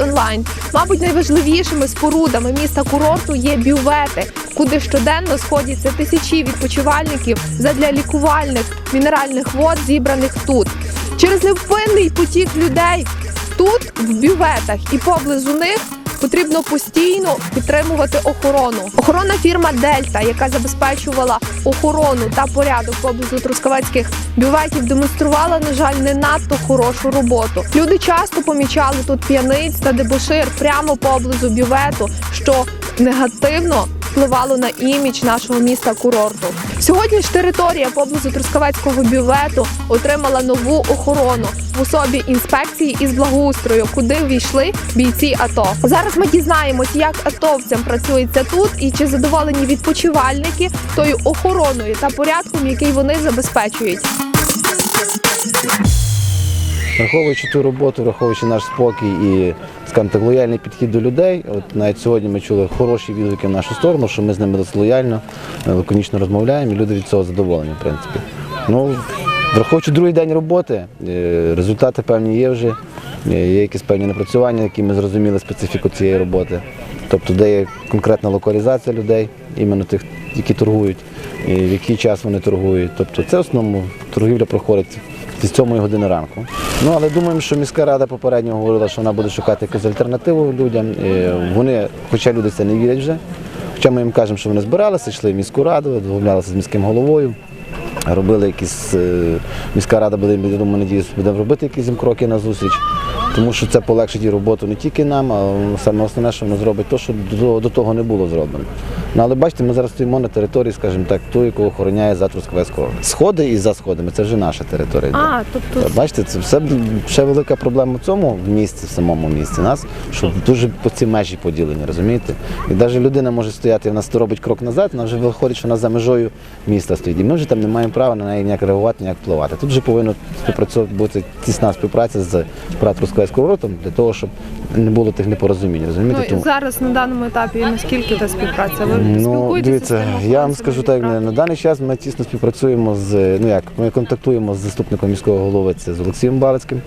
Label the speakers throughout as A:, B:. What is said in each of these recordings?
A: онлайн. Мабуть, найважливішими спорудами міста курорту є бювети, куди щоденно сходяться тисячі відпочивальників задля лікувальних мінеральних вод, зібраних тут. Через невпинний потік людей тут, в бюветах і поблизу них. Потрібно постійно підтримувати охорону. Охорона фірма Дельта, яка забезпечувала охорону та порядок поблизу трускавецьких бюветів, демонструвала, на жаль, не надто хорошу роботу. Люди часто помічали тут п'яниць та дебошир прямо поблизу бювету, що негативно впливало на імідж нашого міста курорту. Сьогодні ж територія поблизу Трускавецького бювету отримала нову охорону в особі інспекції із благоустрою, куди ввійшли бійці АТО. Зараз ми дізнаємось, як атовцям працюється тут і чи задоволені відпочивальники тою охороною та порядком, який вони забезпечують.
B: Враховуючи ту роботу, враховуючи наш спокій і скажімо так, лояльний підхід до людей. От навіть сьогодні ми чули хороші відгуки в нашу сторону, що ми з ними досить лояльно, е, лаконічно розмовляємо, і люди від цього задоволені, в принципі. Ну, враховуючи другий день роботи, е, результати певні є вже. Е, Є якісь певні напрацювання, які ми зрозуміли специфіку цієї роботи. Тобто, де є конкретна локалізація людей, іменно тих, які торгують, і в який час вони торгують. Тобто це в основному торгівля проходить з 7 години ранку. Ну але думаємо, що міська рада попередньо говорила, що вона буде шукати якусь альтернативу людям. І вони, хоча люди це не вірять вже. Хоча ми їм кажемо, що вони збиралися, йшли в міську раду, домовлялися з міським головою. Робили якісь е, міська рада буде, я думаю, надіюсь, буде робити якісь їм кроки на зустріч, тому що це полегшить і роботу не тільки нам, а саме основне, що воно зробить те, що до, до того не було зроблено. Ну але бачите, ми зараз стоїмо на території, скажімо так, ту, яку охороняє Затрускавецького. Сходи і за сходами це вже наша територія.
A: А, тобто
B: Бачите, це все ще велика проблема в цьому в місті, в самому місті нас, що дуже по ці межі поділені, розумієте? І навіть людина може стояти, вона робить крок назад, вона вже виходить, що вона за межою міста стоїть. І ми вже там не маємо права на неї ніяк реагувати, ніяк впливати. Тут вже повинна бути тісна співпраця з Пратруськовецьким ротом для того, щоб не було тих непорозумінь. Розумієте?
A: ну,
B: Тому-
A: зараз на даному етапі наскільки та співпраця? Ви
B: Ну, дивіться, я вам скажу так, на, на даний час ми тісно співпрацюємо з ну як ми контактуємо з заступником міського голови це з Олексієм Балицьким.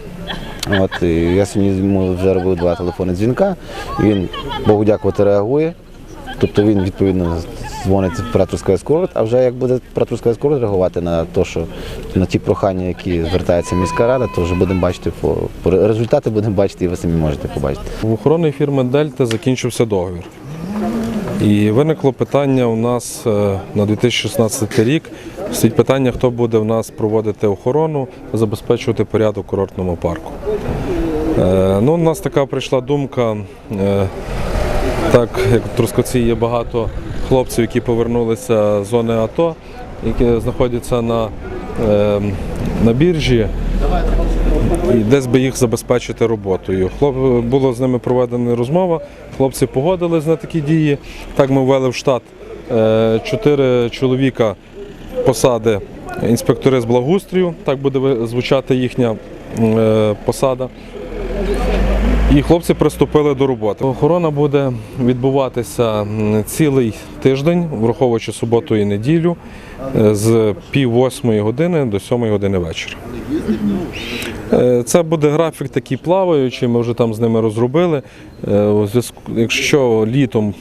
B: От і я сьогодні йому вже робив два телефонні дзвінка. І він Богу дякувати реагує. Тобто він відповідно дзвонить в Пратруський курорт, а вже як буде Пратруський курорт реагувати на те, що на ті прохання, які звертається міська рада, то вже будемо бачити по, по результати будемо бачити, і ви самі можете побачити.
C: В охоронної фірми Дельта закінчився договір. І виникло питання у нас е, на 2016 рік. Стоїть питання, хто буде в нас проводити охорону, забезпечувати порядок у курортному парку. Е, Ну, у нас така прийшла думка, е, так як в Трускавці є багато хлопців, які повернулися з зони АТО, які знаходяться на, е, на біржі, десь би їх забезпечити роботою. Хлоп... Було з ними проведена розмова, хлопці погодились на такі дії. Так ми ввели в штат е, чотири чоловіка посади інспектори з благоустрою, так буде звучати їхня е, посада. І хлопці приступили до роботи. Охорона буде відбуватися цілий тиждень, враховуючи суботу і неділю, е, з пів восьмої години до сьомої години вечора. Е, Це буде графік такий плаваючий, ми вже там з ними розробили. Е, Якщо літом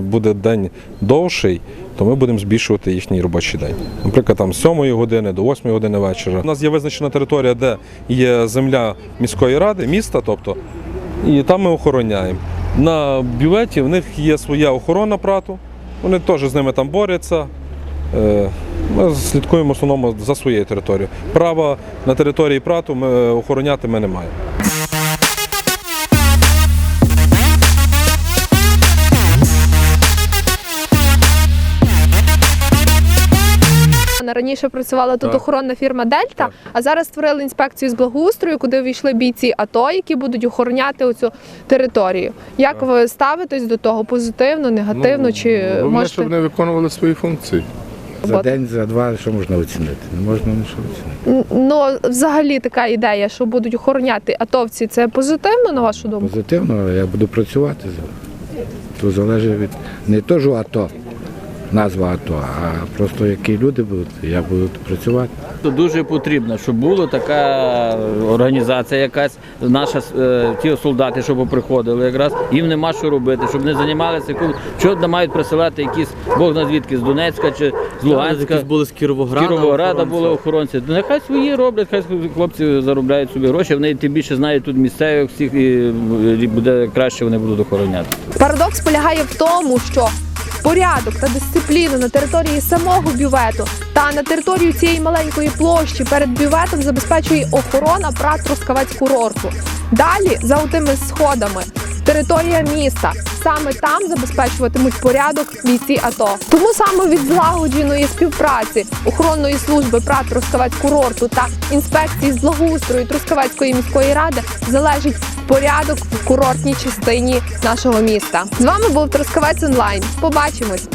C: буде день довший, то ми будемо збільшувати їхній робочий день. Наприклад, там з 7 години до 8 години вечора. У нас є визначена територія, де є земля міської ради, міста, тобто, і там ми охороняємо. На бюветі в них є своя охорона прату, вони теж з ними там борються. Е, Ми слідкуємо в основному за своєю територією. Права на території прату ми охороняти ми не маємо.
A: Раніше працювала тут
C: Так.
A: охоронна фірма Дельта,
C: Так.
A: а зараз створили інспекцію з благоустрою, куди війшли бійці АТО, які будуть охороняти оцю територію. Як ви ставитесь до того? Позитивно, негативно?
C: Ну,
A: чи
D: Головне,
A: можете
D: щоб вони виконували свої функції.
E: За
A: От.
E: день, за два, що можна оцінити? Не можна нічого оцінити.
A: Ну взагалі така ідея, що будуть охороняти атовці, це позитивно на вашу думку?
E: Позитивно, але я буду працювати. То залежить від не то, що АТО, назва АТО, а просто які люди будуть, як будуть працювати.
F: То дуже потрібно, щоб була така організація, якась наша е, ті солдати, щоб приходили якраз їм нема що робити, щоб не займалися чого мають присилати якісь Бог на звідки з Донецька чи з Луганська.
G: Якісь були з Кіровограда.
F: Кіровограда
G: охоронці.
F: були охоронці. Ну, Нехай свої роблять, хай хлопці заробляють собі гроші. Вони тим більше знають тут місцевих всіх і буде краще вони будуть охороняти.
A: Парадокс полягає в тому, що порядок та дисципліну на території самого бювету та на територію цієї маленької площі перед бюветом забезпечує охорона прат Трускавець курорту. Далі, за отими сходами, територія міста. Саме там забезпечуватимуть порядок бійці АТО. Тому саме від злагодженої співпраці охоронної служби прат Трускавець курорту та інспекції з благоустрою Трускавецької міської ради залежить порядок в курортній частині нашого міста. З вами був Трускавець онлайн. Побачимось.